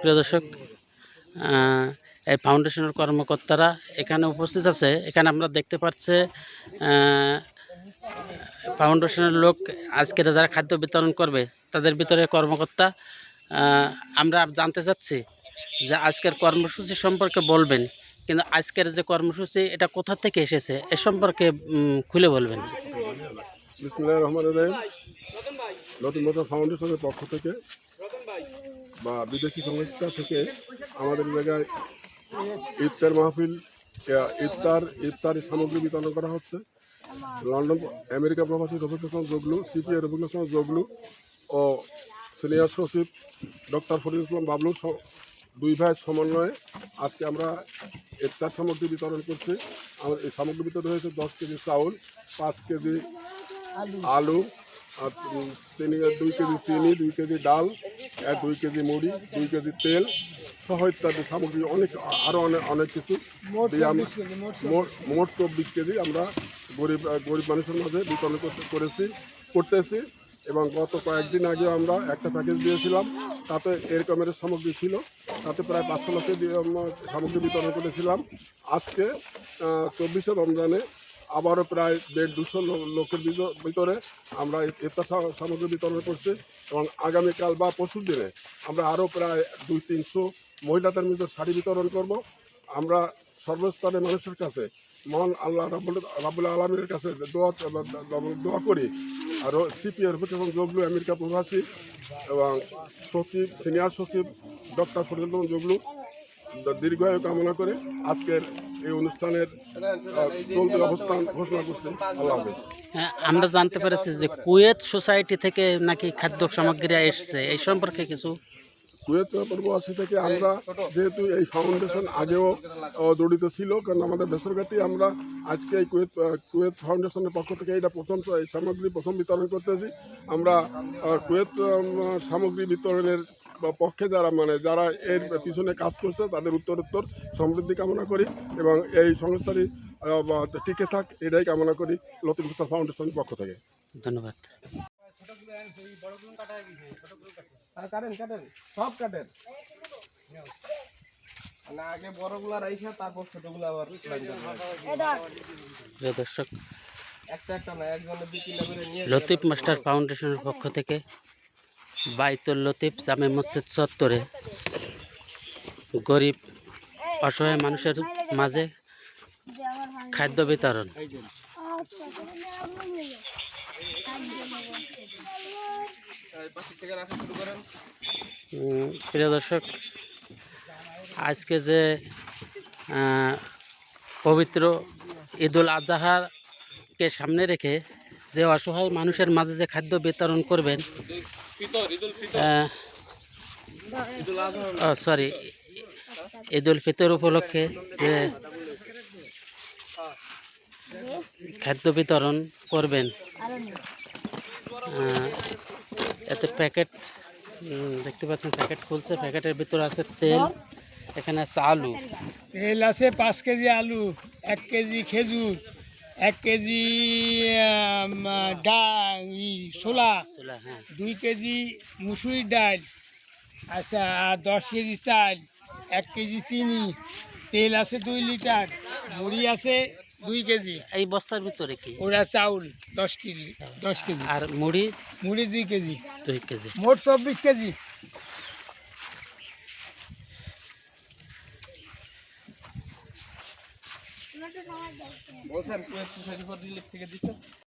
প্রিয় দর্শক এই ফাউন্ডেশনের কর্মকর্তারা এখানে উপস্থিত আছে। এখানে আমরা দেখতে পাচ্ছি ফাউন্ডেশনের লোক আজকের যারা খাদ্য বিতরণ করবে, তাদের ভিতরে কর্মকর্তা আমরা জানতে চাচ্ছি যে আজকের কর্মসূচি সম্পর্কে বলবেন, কিন্তু আজকের যে কর্মসূচি, এটা কোথা থেকে এসেছে? এ সম্পর্কে খুলে বলবেন। নতুন নতুন ফাউন্ডেশনের পক্ষ থেকে বা বিদেশি সংস্থা থেকে আমাদের জায়গায় ইফতার মাহফিল ইফতার, ইফতারি সামগ্রী বিতরণ করা হচ্ছে। লন্ডন, আমেরিকা প্রবাসী রফিকুল হাসান জগলু সিপিআই হাসান জগলু ও সিনিয়র সচিব ডক্টর ফরিদ ইসলাম বাবলুর স- দুই ভাইয়ের সমন্বয়ে আজকে আমরা ইফতার সামগ্রী বিতরণ করছি। আমার এই সামগ্রী বিতরণ হয়েছে দশ কেজি চাউল, পাঁচ কেজি আলু, আর তিন, দুই কেজি চিনি, দুই কেজি ডাল দুই কেজি মুড়ি দুই কেজি তেল সহ ইত্যাদি সামগ্রী অনেক আরও অনেক অনেক কিছু। দিয়ে আমরা মোট- মোট চব্বিশ কেজি আমরা গরিব গরিব মানুষের মাঝে বিতরণ করতে করেছি করতেছি। এবং গত কয়েকদিন আগে আমরা একটা প্যাকেজ দিয়েছিলাম তাতে এরকমের সামগ্রী ছিল তাতে প্রায় পাঁচশো আমরা সামগ্রী বিতরণ করেছিলাম। আজকে চব্বিশে রমজানে আবারও প্রায় দেড় দুশো লোকের ভিতরে আমরা ইফ- ইফতার সামগ্রী বিতরণ করছি এবং আগামীকাল বা পরশুর দিনে আমরা আরও প্রায় দুই তিনশো মহিলাদের ভিতর শাড়ি বিতরণ করব। আমরা সর্বস্তরের মানুষের কাছে মহান আল্লাহ রাবুল রাবুল আলমীর কাছে দোয়া দোয়া করি। আর সিপিআর এবং জগলু আমেরিকা প্রবাসী এবং সচিব সিনিয়র সচিব ডক্টর ফরিদুল জগলু দীর্ঘায়ু কামনা করে আজকের এই অনুষ্ঠানের চলতি অবস্থান ঘোষণা করছি আল্লাহ হাফিজ। হ্যাঁ, আমরা জানতে পেরেছি যে কুয়েত সোসাইটি থেকে নাকি খাদ্য সামগ্রী এসছে। এই সম্পর্কে কিছু? কুয়েত প্রবাসী থেকে আমরা যেহেতু এই ফাউন্ডেশন আগেও জড়িত ছিল কারণ আমাদের বেসরকারি আমরা আজকে এই কুয়েত কুয়েত ফাউন্ডেশনের পক্ষ থেকে এটা প্রথম সামগ্রী প্রথম বিতরণ করতেছি। আমরা কুয়েত সামগ্রী বিতরণের পক্ষে যারা মানে যারা এর পিছনে কাজ করছে তাদের উত্তরোত্তর সমৃদ্ধি কামনা করি এবং এই সংস্থারই টিকে থাক এটাই কামনা করি লতিন ফাউন্ডেশনের পক্ষ থেকে। ধন্যবাদ। সব কাটেন। আগে বড়গুলা রাইখা তারপর ছোটগুলো আবার line করবেন। প্রিয় দর্শক একটা একটা না একজনের দুই কিলো করে নিয়ে লতিফ মাস্টার ফাউন্ডেশনের পক্ষ থেকে বাইতুল লতিফ জামে মসজিদ চত্বরে গরিব, অসহায় মানুষের মাঝে খাদ্য বিতরণ। প্রিয় দর্শক, আজকে যে পবিত্র ঈদুল আজহাকে সামনে রেখে যে অসহায় মানুষের মাঝে যে খাদ্য বিতরণ করবেন সরি ঈদুল ফিতর উপলক্ষে যে খাদ্য বিতরণ করবেন এতে প্যাকেট দেখতে পাচ্ছেন প্যাকেট খুলছে, প্যাকেটের ভিতরে আছে তেল, এখানে আছে আলু। তেল আছে পাঁচ কেজি আলু, এক কেজি খেজুর। এক কেজি ডাল ছোলা হ্যাঁ। দুই কেজি মুসুরির ডাল আচ্ছা আর দশ কেজি চাল এক কেজি চিনি তেল আছে দুই লিটার মুড়ি আছে দুই কেজি। এই বস্তার ভিতরে কি? ওরা চাউল দশ কেজি দশ কেজি। আর মুড়ি? মুড়ি দুই কেজি। দুই কেজি। মোট চব্বিশ কেজি। বলছেন কুয়েত সোসাইটি ফর রিলিফ থেকে দিচ্ছে